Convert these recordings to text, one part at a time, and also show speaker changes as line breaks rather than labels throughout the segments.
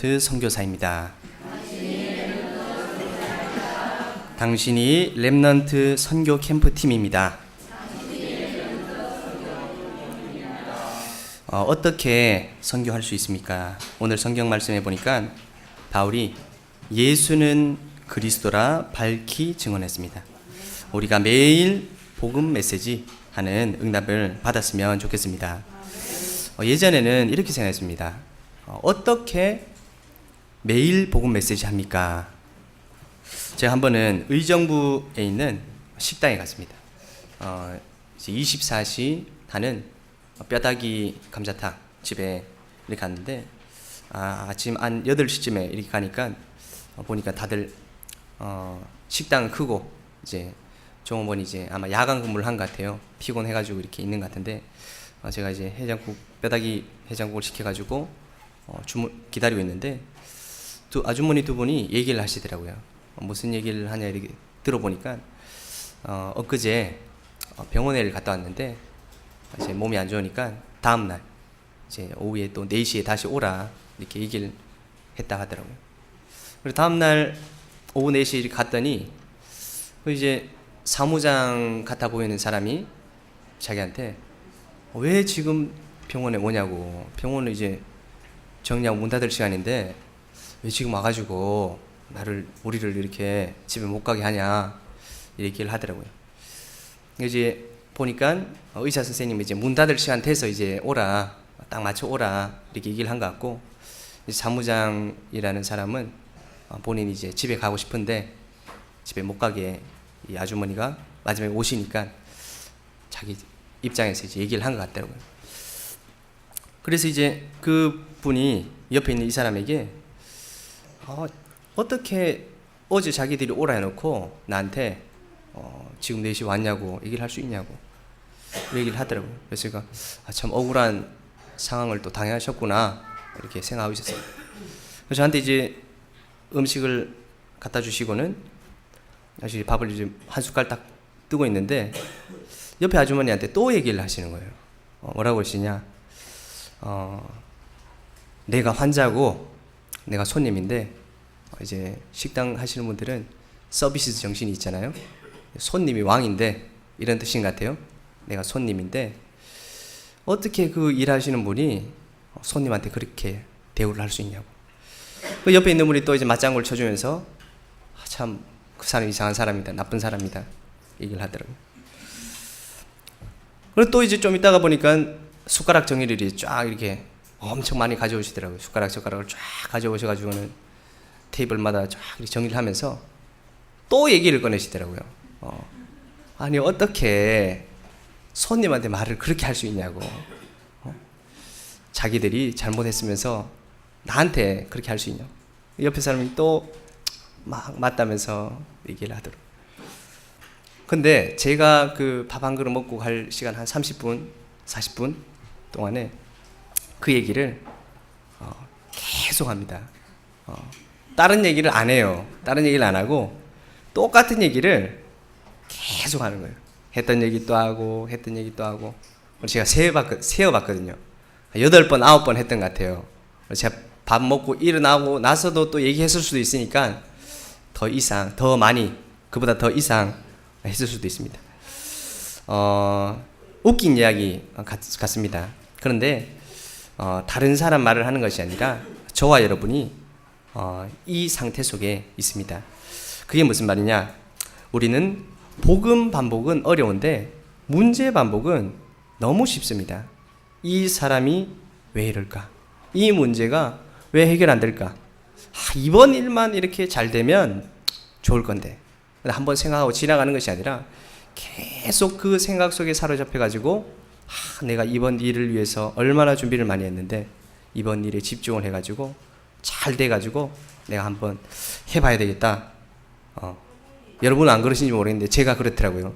벨몬트 선교사입니다. 당신이 랩넌트 선교 캠프팀입니다. 어, 떻게 선교할 수 있습니까? 오늘 성경 말씀해 보니까 바울이 예수는 그리스도라 밝히 증언했습니다. 우리가 매일 복음 메시지 하는 응답을 받았으면 좋겠습니다. 어, 예전에는 이렇게 생각했습니다. 어, 어떻게 매일 복음 메시지 합니까? 제가 한 번은 의정부에 있는 식당에 갔습니다. 어, 24시 하는 뼈다귀 감자탕 집에 이렇게 갔는데 아, 침한 8시쯤에 이렇게 가니까 어, 보니까 다들 어, 식당 크고 이제 종업원이 이제 아마 야간 근무를 한 것 같아요. 피곤해가지고 이렇게 있는 것 같은데 어, 제가 이제 해장국 뼈다귀 해장국을 시켜가지고 어, 주문 기다리고 있는데 두 아주머니 두 분이 얘기를 하시더라고요. 어, 무슨 얘기를 하냐 이렇게 들어보니까 어, 엊그제 어, 병원에 갔다 왔는데 이제 몸이 안 좋으니까 다음 날 이제 오후에 또 4시에 다시 오라 이렇게 얘기를 했다 하더라고요. 그리고 다음 날 오후 4시에 갔더니 그 이제 사무장 같아 보이는 사람이 자기한테 어, 왜 지금 병원에 오냐고 병원을 이제 정리문 닫을 시간인데 왜 지금 와가지고 나를 우리를 이렇게 집에 못 가게 하냐 이렇게를 하더라고요. 이제 보니까 의사 선생님이 이제 문 닫을 시간 돼서 이제 오라 딱 맞춰 오라 이렇게 얘기를 한 것 같고 사무장이라는 사람은 본인이 이제 집에 가고 싶은데 집에 못 가게 이 아주머니가 마지막에 오시니까 자기 입장에서 이제 얘기를 한 것 같더라고요. 그래서 이제 그 분이 옆에 있는 이 사람에게 어, 어떻게 어제 자기들이 오라 해놓고 나한테 어, 지금 4시 왔냐고 얘기를 할 수 있냐고 얘기를 하더라고요. 그래서 제가 아, 참 억울한 상황을 또 당하셨구나 이렇게 생각하고 있었어요. 그래서 저한테 이제 음식을 갖다 주시고는 사실 밥을 이제 한 숟갈 딱 뜨고 있는데 옆에 아주머니한테 또 얘기를 하시는 거예요. 어, 뭐라고 하시냐? 어, 내가 환자고 내가 손님인데 이제 식당 하시는 분들은 서비스 정신이 있잖아요. 손님이 왕인데 이런 뜻인 것 같아요. 내가 손님인데 어떻게 그 일하시는 분이 손님한테 그렇게 대우를 할 수 있냐고. 그 옆에 있는 분이 또 이제 맞장구를 쳐주면서 아, 참그 사람 이상한 사람이다, 나쁜 사람이다 얘기를 하더라고요. 그리고 또 이제 좀 있다가 보니까 숟가락 정리를쫙 이렇게 엄청 많이 가져오시더라고요. 숟가락 젓가락을 쫙 가져오셔가지고는 테이블마다 쫙 정리를 하면서 또 얘기를 꺼내시더라고요. 어. 아니 어떻게 손님한테 말을 그렇게 할 수 있냐고. 어? 자기들이 잘못했으면서 나한테 그렇게 할 수 있냐. 옆에 사람이 또 막 맞다면서 얘기를 하더라고. 근데 제가 그 밥 한 그릇 먹고 갈 시간 한 30분, 40분 동안에 그 얘기를 어, 계속 합니다. 어. 다른 얘기를 안 해요. 다른 얘기를 안 하고 똑같은 얘기를 계속 하는 거예요. 했던 얘기 또 하고 했던 얘기 또 하고 제가 세어봤, 거든요 여덟 번 아홉 번 했던 것 같아요. 제가 밥 먹고 일어나고 나서도 또 얘기했을 수도 있으니까 더 이상 더 많이 그보다 더 이상 했을 수도 있습니다. 어, 웃긴 이야기 같, 습니다 그런데 어, 다른 사람 말을 하는 것이 아니라 저와 여러분이 어, 이 상태 속에 있습니다. 그게 무슨 말이냐? 우리는 복음 반복은 어려운데 문제 반복은 너무 쉽습니다. 이 사람이 왜 이럴까? 이 문제가 왜 해결 안 될까? 아, 이번 일만 이렇게 잘 되면 좋을 건데. 한 번 생각하고 지나가는 것이 아니라 계속 그 생각 속에 사로잡혀가지고 아, 내가 이번 일을 위해서 얼마나 준비를 많이 했는데 이번 일에 집중을 해가지고 잘 돼가지고 내가 한번 해봐야 되겠다. 어, 여러분은 안 그러신지 모르겠는데 제가 그렇더라고요.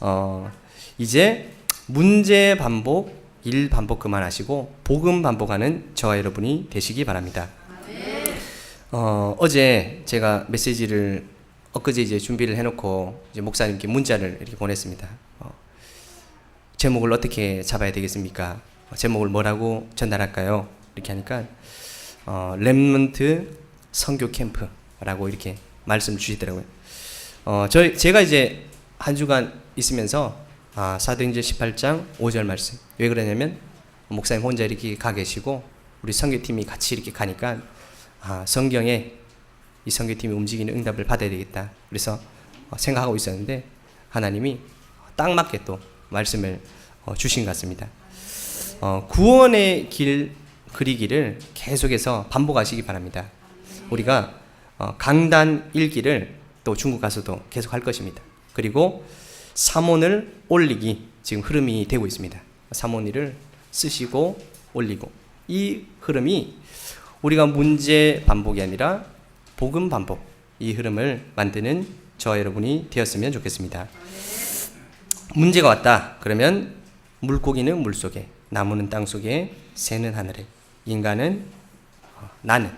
어, 이제 문제 반복, 일 반복 그만하시고 복음 반복하는 저와 여러분이 되시기 바랍니다. 어, 어제 제가 메시지를 엊그제 이제 준비를 해놓고 이제 목사님께 문자를 이렇게 보냈습니다. 어, 제목을 어떻게 잡아야 되겠습니까? 제목을 뭐라고 전달할까요? 이렇게 하니까 어, 렘먼트 성교 캠프라고 이렇게 말씀 주시더라고요. 어, 저 제가 이제 한 주간 있으면서 아, 사도행전 18장 5절 말씀. 왜 그러냐면 목사님 혼자 이렇게 가 계시고 우리 선교팀이 같이 이렇게 가니까 아, 성경에 이 선교팀이 움직이는 응답을 받아야 되겠다. 그래서 어, 생각하고 있었는데 하나님이 딱 맞게 또 말씀을 어, 주신 것 같습니다. 어, 구원의 길 그리기를 계속해서 반복하시기 바랍니다. 우리가 어, 강단 일기를 또 중국 가서도 계속 할 것입니다. 그리고 사몬을 올리기 지금 흐름이 되고 있습니다. 사몬이을 쓰시고 올리고 이 흐름이 우리가 문제 반복이 아니라 복음 반복 이 흐름을 만드는 저 여러분이 되었으면 좋겠습니다. 문제가 왔다 그러면 물고기는 물 속에 나무는 땅 속에 새는 하늘에 인간은 어, 나는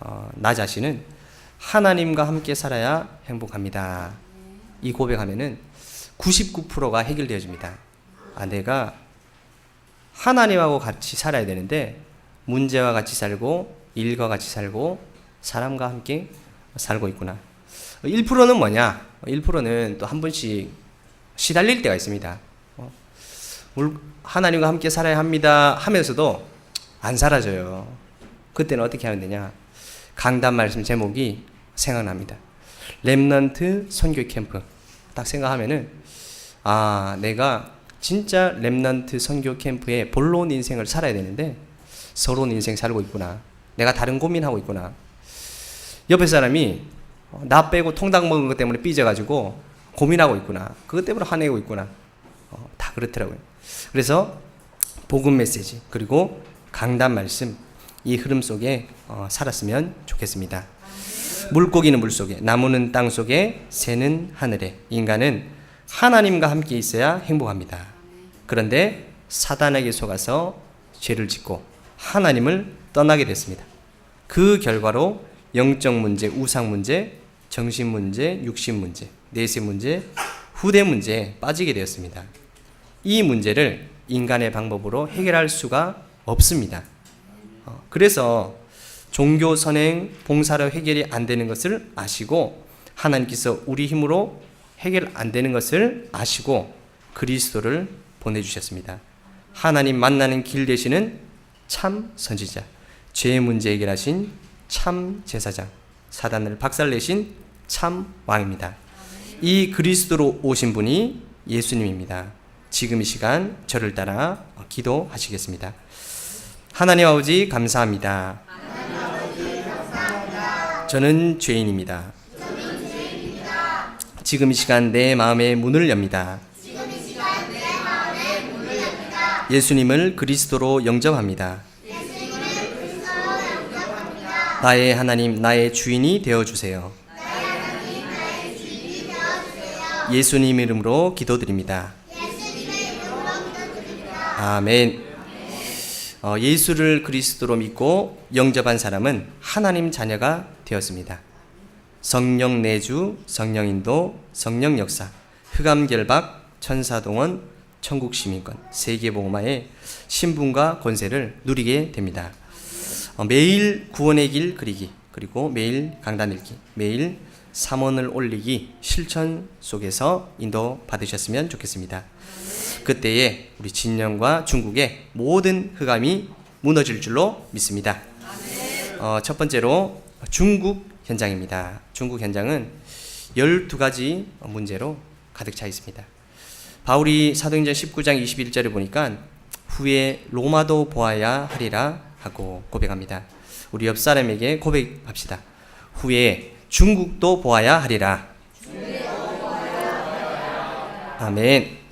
어, 나 자신은 하나님과 함께 살아야 행복합니다. 이 고백하면은 99%가 해결되어 줍니다. 아 내가 하나님하고 같이 살아야 되는데 문제와 같이 살고 일과 같이 살고 사람과 함께 살고 있구나. 1%는 뭐냐? 1%는 또 한 번씩 시달릴 때가 있습니다. 어, 하나님과 함께 살아야 합니다 하면서도 안 사라져요. 그때는 어떻게 하면 되냐? 강단 말씀 제목이 생각납니다. 랩넌트 선교 캠프. 딱 생각하면은 아, 내가 진짜 랩넌트 선교 캠프의 본론 인생을 살아야 되는데 서론 인생 살고 있구나. 내가 다른 고민하고 있구나. 옆에 사람이 나 빼고 통닭 먹은 것 때문에 삐져가지고 고민하고 있구나. 그것 때문에 화내고 있구나. 어, 다 그렇더라고요. 그래서 복음 메시지 그리고 강단 말씀 이 흐름 속에 어, 살았으면 좋겠습니다. 물고기는 물 속에, 나무는 땅 속에, 새는 하늘에, 인간은 하나님과 함께 있어야 행복합니다. 그런데 사단에게 속아서 죄를 짓고 하나님을 떠나게 됐습니다. 그 결과로 영적 문제, 우상 문제, 정신 문제, 육신 문제, 내세 문제, 후대 문제에 빠지게 되었습니다. 이 문제를 인간의 방법으로 해결할 수가 없습니다. 어, 그래서 종교 선행 봉사로 해결이 안 되는 것을 아시고 하나님께서 우리 힘으로 해결 안 되는 것을 아시고 그리스도를 보내 주셨습니다. 하나님 만나는 길 되시는 참 선지자, 죄 문제 해결하신 참 제사장, 사단을 박살내신 참 왕입니다. 이 그리스도로 오신 분이 예수님입니다. 지금 이 시간 저를 따라 기도하시겠습니다. 하나님 아버지 감사합니다. 저는 죄인입니다. 지금 시간 내 마음의 문을 엽니다. 예수님을 그리스도로 영접합니다. 나의 하나님 나의 주인이 되어 주세요. 예수님 이름으로 기도드립니다. 아멘. 어, 예수를 그리스도로 믿고 영접한 사람은 하나님 자녀가 되었습니다. 성령 내주, 성령 인도, 성령 역사, 흑암 결박, 천사 동원, 천국 시민권, 세계 복음화의 신분과 권세를 누리게 됩니다. 어, 매일 구원의 길 그리기, 그리고 매일 강단 읽기, 매일 삼원을 올리기 실천 속에서 인도 받으셨으면 좋겠습니다. 그때에 우리 진영과 중국의 모든 흑암이 무너질 줄로 믿습니다. 어, 첫 번째로 중국 현장입니다. 중국 현장은 12가지 문제로 가득 차 있습니다. 바울이 사도행전 19장 21절에 보니까 후에 로마도 보아야 하리라 하고 고백합니다. 우리 옆 사람에게 고백합시다. 후에 중국도 보아야 하리라. 아멘.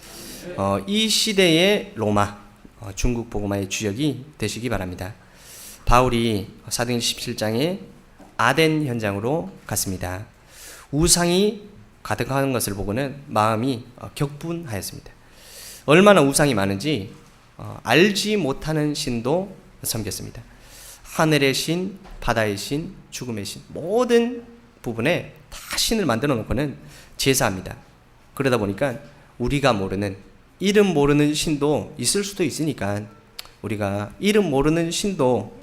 어, 이 시대의 로마, 어, 중국 보고마의 주역이 되시기 바랍니다. 바울이 사도행전 17장에 아덴 현장으로 갔습니다. 우상이 가득한 것을 보고는 마음이 어, 격분하였습니다. 얼마나 우상이 많은지 어, 알지 못하는 신도 섬겼습니다. 하늘의 신, 바다의 신, 죽음의 신 모든 부분에 다 신을 만들어 놓고는 제사합니다. 그러다 보니까 우리가 모르는 이름 모르는 신도 있을 수도 있으니까 우리가 이름 모르는 신도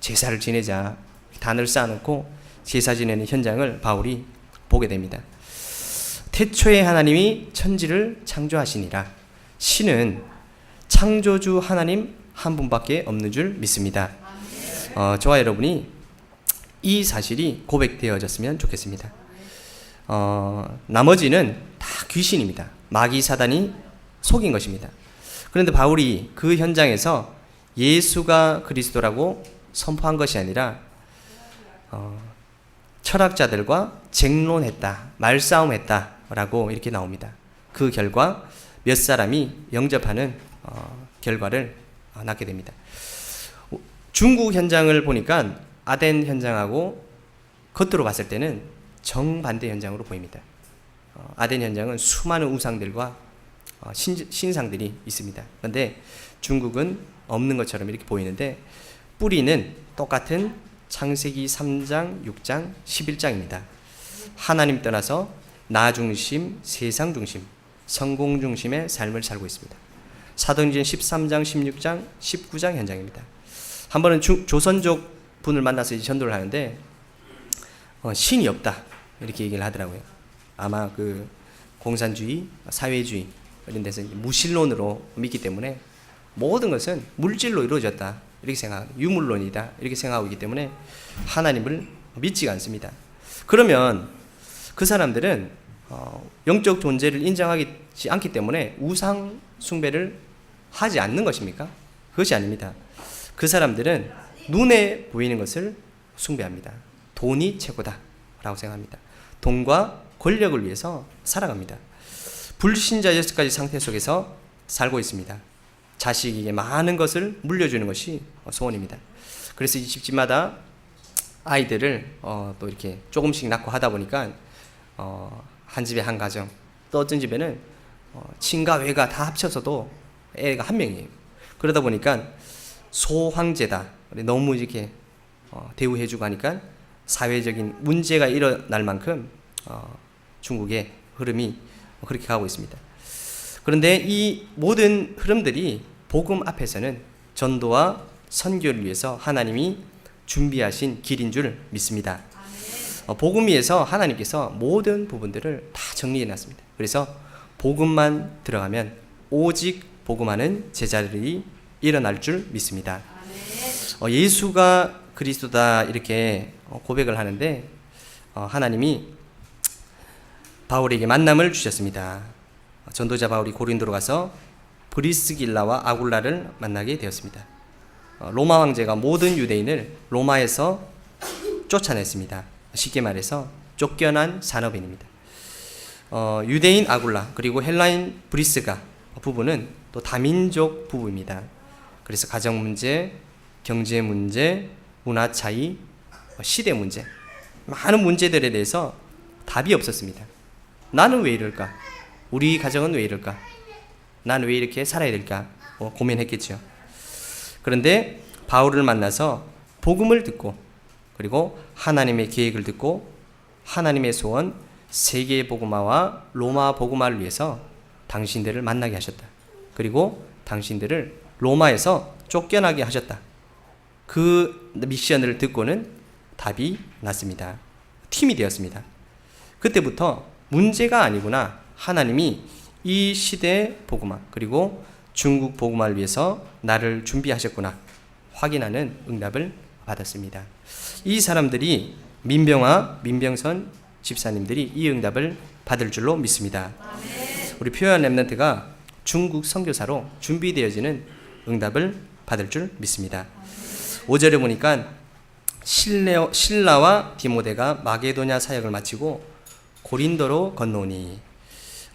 제사를 지내자 단을 쌓아놓고 제사 지내는 현장을 바울이 보게 됩니다. 태초에 하나님이 천지를 창조하시니라. 신은 창조주 하나님 한 분밖에 없는 줄 믿습니다. 어, 저와 여러분이 이 사실이 고백되어졌으면 좋겠습니다. 어, 나머지는 다 귀신입니다. 마귀 사단이 속인 것입니다. 그런데 바울이 그 현장에서 예수가 그리스도라고 선포한 것이 아니라 어, 철학자들과 쟁론했다, 말싸움했다라고 이렇게 나옵니다. 그 결과 몇 사람이 영접하는 어, 결과를 낳게 됩니다. 중국 현장을 보니까 아덴 현장하고 겉으로 봤을 때는 정반대 현장으로 보입니다. 어, 아덴 현장은 수많은 우상들과 어, 신, 신상들이 있습니다. 그런데 중국은 없는 것처럼 이렇게 보이는데 뿌리는 똑같은 창세기 3장, 6장, 11장입니다. 하나님 떠나서 나 중심, 세상 중심, 성공 중심의 삶을 살고 있습니다. 사도행전 13장, 16장, 19장 현장입니다. 한 번은 주, 조선족 분을 만나서 전도를 하는데 어, 신이 없다 이렇게 얘기를 하더라고요. 아마 그 공산주의, 사회주의 이런 데서 무신론으로 믿기 때문에 모든 것은 물질로 이루어졌다. 이렇게 생각, 유물론이다. 이렇게 생각하고 있기 때문에 하나님을 믿지가 않습니다. 그러면 그 사람들은 어, 영적 존재를 인정하지 않기 때문에 우상 숭배를 하지 않는 것입니까? 그것이 아닙니다. 그 사람들은 눈에 보이는 것을 숭배합니다. 돈이 최고다. 라고 생각합니다. 돈과 권력을 위해서 살아갑니다. 불신자 여섯 가지 상태 속에서 살고 있습니다. 자식에게 많은 것을 물려주는 것이 소원입니다. 그래서 이 집집마다 아이들을 어, 또 이렇게 조금씩 낳고 하다 보니까 어, 한 집에 한 가정 또 어떤 집에는 어, 친가 외가 다 합쳐서도 애가 한 명이에요. 그러다 보니까 소황제다 너무 이렇게 어, 대우해주고 하니까 사회적인 문제가 일어날 만큼 어, 중국의 흐름이 뭐 그렇게 가고 있습니다. 그런데 이 모든 흐름들이 복음 앞에서는 전도와 선교를 위해서 하나님이 준비하신 길인 줄 믿습니다. 어, 복음 위에서 하나님께서 모든 부분들을 다 정리해 놨습니다. 그래서 복음만 들어가면 오직 복음하는 제자들이 일어날 줄 믿습니다. 어, 예수가 그리스도다 이렇게 어, 고백을 하는데 하나님이 바울에게 만남을 주셨습니다. 전도자 바울이 고린도로 가서 브리스길라와 아굴라를 만나게 되었습니다. 어, 로마 황제가 모든 유대인을 로마에서 쫓아냈습니다. 쉽게 말해서 쫓겨난 산업인입니다. 어, 유대인 아굴라 그리고 헬라인 브리스가 부부는 또 다민족 부부입니다. 그래서 가정 문제, 경제 문제, 문화 차이, 시대 문제 많은 문제들에 대해서 답이 없었습니다. 나는 왜 이럴까? 우리 가정은 왜 이럴까? 나는 왜 이렇게 살아야 될까? 뭐 고민했겠죠. 그런데 바울을 만나서 복음을 듣고 그리고 하나님의 계획을 듣고 하나님의 소원 세계 복음화와 로마 복음화를 위해서 당신들을 만나게 하셨다. 그리고 당신들을 로마에서 쫓겨나게 하셨다. 그 미션을 듣고는 답이 났습니다. 팀이 되었습니다. 그때부터 문제가 아니구나. 하나님이 이 시대의 복음화 그리고 중국 복음화를 위해서 나를 준비하셨구나. 확인하는 응답을 받았습니다. 이 사람들이 민병아, 민병선 집사님들이 이 응답을 받을 줄로 믿습니다. 우리 표현 랩런트가 중국 선교사로 준비되어지는 응답을 받을 줄 믿습니다. 5절에 보니까 신라와 디모데가 마게도냐 사역을 마치고 고린도로 건너오니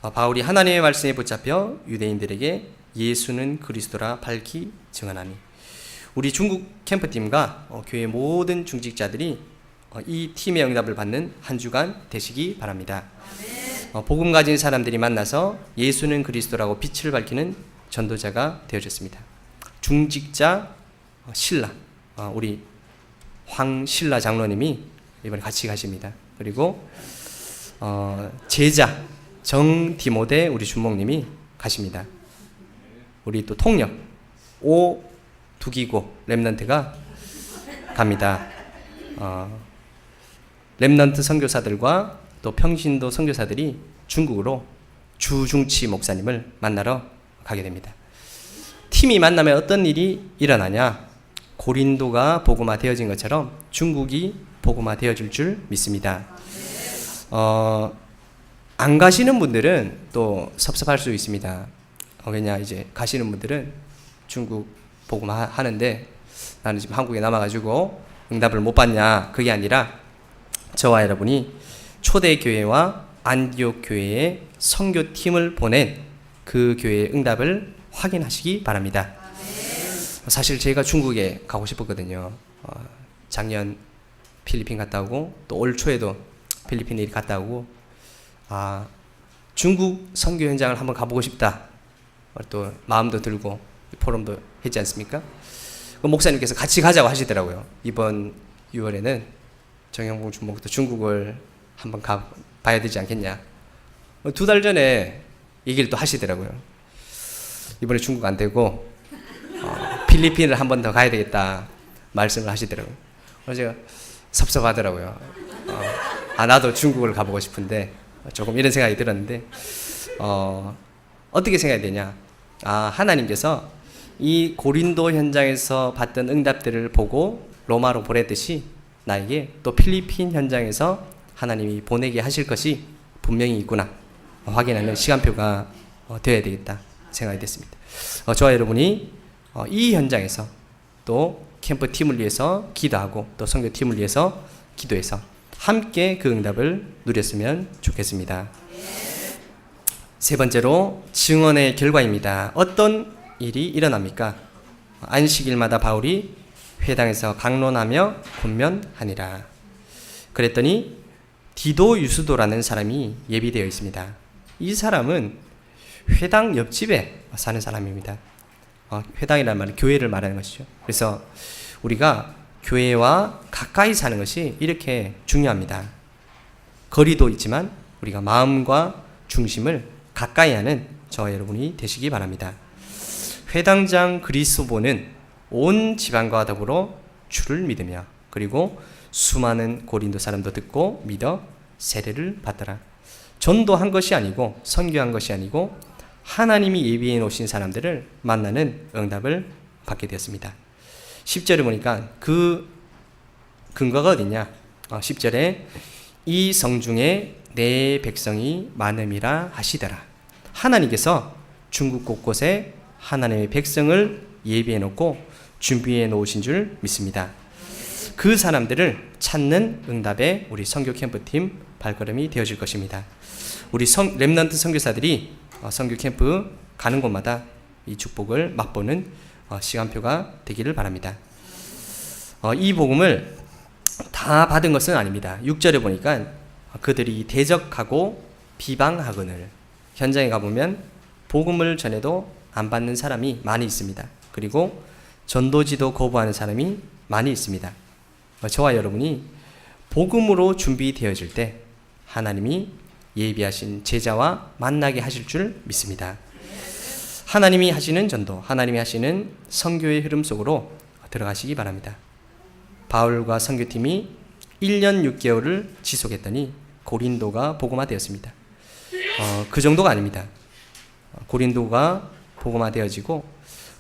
아, 바울이 하나님의 말씀에 붙잡혀 유대인들에게 예수는 그리스도라 밝히 증언하니 우리 중국 캠프팀과 어, 교회 모든 중직자들이 어, 이 팀의 응답을 받는 한 주간 되시기 바랍니다. 어, 복음 가진 사람들이 만나서 예수는 그리스도라고 빛을 밝히는 전도자가 되어졌습니다. 중직자 신라 우리 황신라 장로님이 이번에 같이 가십니다. 그리고 어, 제자 정 디모데 우리 주목님이 가십니다. 우리 또 통역 오 두기고 렘넌트가 갑니다. 어, 렘넌트 선교사들과 또 평신도 선교사들이 중국으로 주중치 목사님을 만나러 가게 됩니다. 팀이 만나면 어떤 일이 일어나냐? 고린도가 복음화 되어진 것처럼 중국이 복음화 되어질 줄 믿습니다. 어, 안 가시는 분들은 또 섭섭할 수 있습니다. 어, 왜냐 이제 가시는 분들은 중국 보고 하는데 나는 지금 한국에 남아가지고 응답을 못 받냐 그게 아니라 저와 여러분이 초대 교회와 안디옥 교회의 선교 팀을 보낸 그 교회의 응답을 확인하시기 바랍니다. 사실 제가 중국에 가고 싶었거든요. 어, 작년 필리핀 갔다 오고 또 올 초에도 필리핀에 갔다 오고 아 중국 선교 현장을 한번 가보고 싶다. 또 마음도 들고 포럼도 했지 않습니까? 그 목사님께서 같이 가자고 하시더라고요. 이번 6월에는 정영봉 주목도 중국을 한번 가 봐야 되지 않겠냐. 어, 두달 전에 얘기를 또 하시더라고요. 이번에 중국 안 되고 어, 필리핀을 한번더 가야 되겠다 말씀을 하시더라고요. 그래서 제가 섭섭하더라고요. 어. 아 나도 중국을 가보고 싶은데 조금 이런 생각이 들었는데 어, 어떻게 생각이 되냐? 아 하나님께서 이 고린도 현장에서 받던 응답들을 보고 로마로 보내듯이 나에게 또 필리핀 현장에서 하나님이 보내게 하실 것이 분명히 있구나 확인하는 시간표가 어, 되어야 되겠다 생각이 됐습니다. 어, 저와 여러분이 어, 이 현장에서 또 캠프 팀을 위해서 기도하고 또 선교 팀을 위해서 기도해서 함께 그 응답을 누렸으면 좋겠습니다. 세 번째로 증언의 결과입니다. 어떤 일이 일어납니까? 안식일마다 바울이 회당에서 강론하며 권면하니라. 그랬더니 디도 유수도라는 사람이 예비되어 있습니다. 이 사람은 회당 옆집에 사는 사람입니다. 어, 회당이란 말은 교회를 말하는 것이죠. 그래서 우리가 교회와 가까이 사는 것이 이렇게 중요합니다. 거리도 있지만 우리가 마음과 중심을 가까이 하는 저 여러분이 되시기 바랍니다. 회당장 그리스도는 온 지방과 더불어 주를 믿으며 그리고 수많은 고린도 사람도 듣고 믿어 세례를 받더라. 전도한 것이 아니고 선교한 것이 아니고 하나님이 예비해 놓으신 사람들을 만나는 응답을 받게 되었습니다. 10절에 보니까 그 근거가 어디냐? 어, 아, 10절에 이 성 중에 내 백성이 많음이라 하시더라. 하나님께서 중국 곳곳에 하나님의 백성을 예비해 놓고 준비해 놓으신 줄 믿습니다. 그 사람들을 찾는 응답에 우리 성교 캠프팀 발걸음이 되어질 것입니다. 우리 성, 랩넌트 성교사들이성교 어, 캠프 가는 곳마다 이 축복을 맛보는 어, 시간표가 되기를 바랍니다. 어, 이 복음을 다 받은 것은 아닙니다. 6절에 보니까 그들이 대적하고 비방하거늘 현장에 가보면 복음을 전해도 안 받는 사람이 많이 있습니다. 그리고 전도지도 거부하는 사람이 많이 있습니다. 어, 저와 여러분이 복음으로 준비되어질 때 하나님이 예비하신 제자와 만나게 하실 줄 믿습니다. 하나님이 하시는 전도, 하나님이 하시는 선교의 흐름 속으로 들어가시기 바랍니다. 바울과 선교팀이 1년 6개월을 지속했더니 고린도가 복음화되었습니다. 어, 그 정도가 아닙니다. 어, 고린도가 복음화되어지고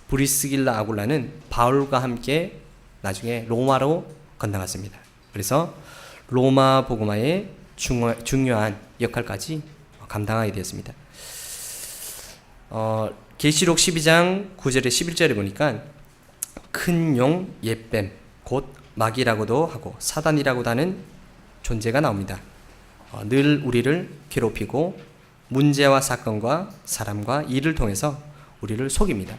브리스길라 아굴라는 바울과 함께 나중에 로마로 건너갔습니다. 그래서 로마 복음화의 중요한 역할까지 감당하게 되었습니다. 어, 계시록 12장 9절에 11절에 보니까 큰용 예뱀 곧 마귀라고도 하고 사단이라고도 하는 존재가 나옵니다. 어, 늘 우리를 괴롭히고 문제와 사건과 사람과 일을 통해서 우리를 속입니다.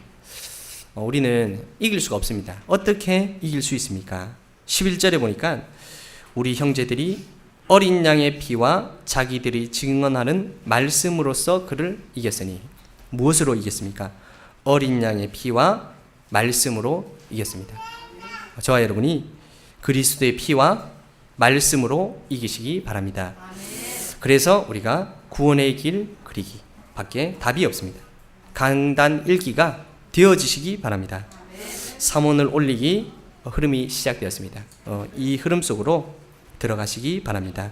어, 우리는 이길 수가 없습니다. 어떻게 이길 수 있습니까? 11절에 보니까 우리 형제들이 어린 양의 피와 자기들이 증언하는 말씀으로써 그를 이겼으니 무엇으로 이겼습니까? 어린 양의 피와 말씀으로 이겼습니다. 저와 여러분이 그리스도의 피와 말씀으로 이기시기 바랍니다. 그래서 우리가 구원의 길 그리기 밖에 답이 없습니다. 강단 읽기가 되어지시기 바랍니다. 사문을 올리기 흐름이 시작되었습니다. 어, 이 흐름 속으로 들어가시기 바랍니다.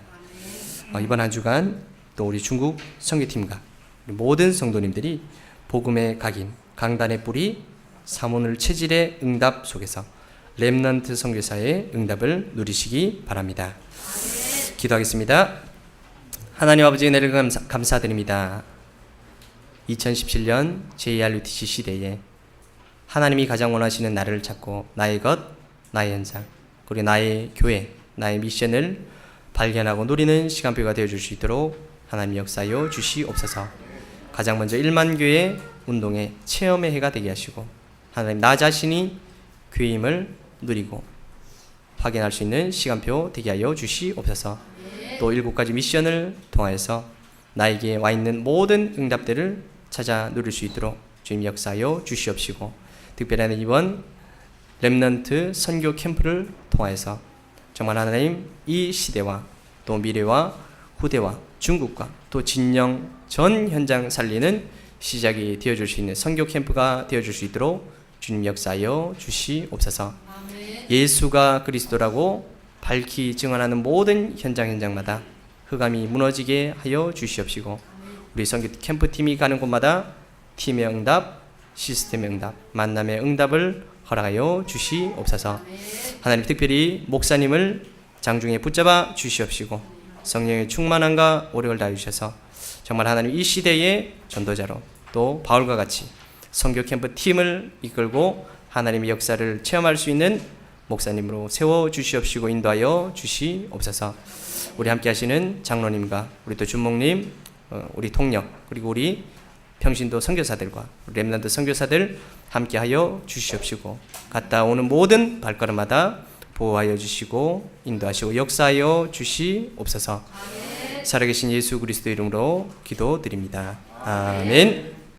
어, 이번 한 주간 또 우리 중국 선교팀과 모든 성도님들이 복음의 각인, 강단의 뿌리, 사모늘 체질의 응답 속에서 렘넌트 성교사의 응답을 누리시기 바랍니다. 기도하겠습니다. 하나님 아버지 은혜를 감사, 드립니다 2017년 JRUTC 시대에 하나님이 가장 원하시는 나를 찾고 나의 것, 나의 현장, 그리고 나의 교회, 나의 미션을 발견하고 누리는 시간표가 되어 줄수 있도록 하나님 역사여 주시옵소서. 가장 먼저 1만 교회 운동의 체험의 해가 되게 하시고 하나님 나 자신이 교임을 그 누리고 확인할 수 있는 시간표 되게 하여 주시옵소서. 또 일곱 가지 미션을 통하여서 나에게 와 있는 모든 응답들을 찾아 누릴 수 있도록 주님 역사하여 주시옵시고 특별한 이번 렘넌트 선교 캠프를 통하여서 정말 하나님 이 시대와 또 미래와 후대와 중국과 또 진영 전 현장 살리는 시작이 되어줄 수 있는 선교 캠프가 되어줄 수 있도록 주님 역사하여 주시옵소서. 예수가 그리스도라고 밝히 증언하는 모든 현장 현장마다 흑암이 무너지게 하여 주시옵시고 우리 선교 캠프 팀이 가는 곳마다 팀의 응답, 시스템의 응답, 만남의 응답을 허락하여 주시옵소서. 하나님 특별히 목사님을 장중에 붙잡아 주시옵시고 성령의 충만함과 오력을 다해주셔서 정말 하나님 이 시대의 전도자로 또 바울과 같이 성교 캠프 팀을 이끌고 하나님의 역사를 체험할 수 있는 목사님으로 세워 주시옵시고 인도하여 주시옵소서. 우리 함께 하시는 장로님과 우리 또주목님 어, 우리 통역 그리고 우리 평신도 선교사들과 렘난드 선교사들 함께하여 주시옵시고 갔다 오는 모든 발걸음마다 보호하여 주시고 인도하시고 역사하여 주시옵소서. 살아계신 예수 그리스도 이름으로 기도드립니다. 아멘.